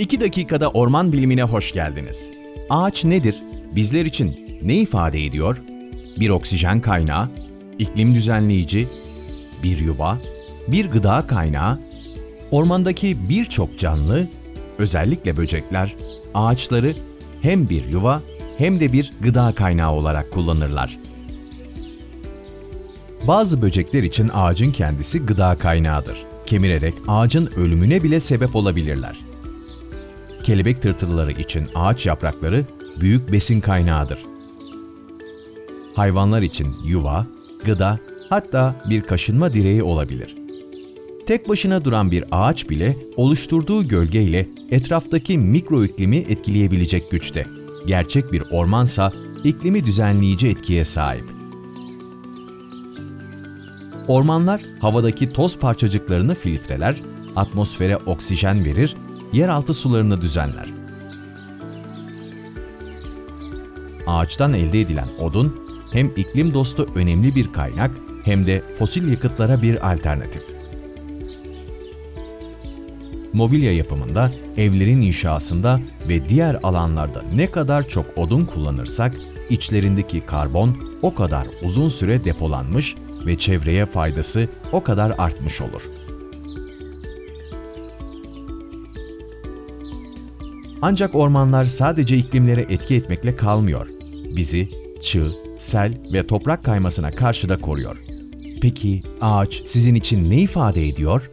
2 dakikada orman bilimine hoş geldiniz. Ağaç nedir? Bizler için ne ifade ediyor? Bir oksijen kaynağı, iklim düzenleyici, bir yuva, bir gıda kaynağı, ormandaki birçok canlı, özellikle böcekler, ağaçları hem bir yuva hem de bir gıda kaynağı olarak kullanırlar. Bazı böcekler için ağacın kendisi gıda kaynağıdır. Kemirerek ağacın ölümüne bile sebep olabilirler. Kelebek tırtılları için ağaç yaprakları büyük besin kaynağıdır. Hayvanlar için yuva, gıda, hatta bir kaşınma direği olabilir. Tek başına duran bir ağaç bile oluşturduğu gölgeyle etraftaki mikro iklimi etkileyebilecek güçte. Gerçek bir ormansa iklimi düzenleyici etkiye sahip. Ormanlar havadaki toz parçacıklarını filtreler, atmosfere oksijen verir, yeraltı sularını düzenler. Ağaçtan elde edilen odun hem iklim dostu önemli bir kaynak hem de fosil yakıtlara bir alternatif. Mobilya yapımında, evlerin inşasında ve diğer alanlarda ne kadar çok odun kullanırsak içlerindeki karbon o kadar uzun süre depolanmış ve çevreye faydası o kadar artmış olur. Ancak ormanlar sadece iklimlere etki etmekle kalmıyor. Bizi çığ, sel ve toprak kaymasına karşı da koruyor. Peki ağaç sizin için ne ifade ediyor?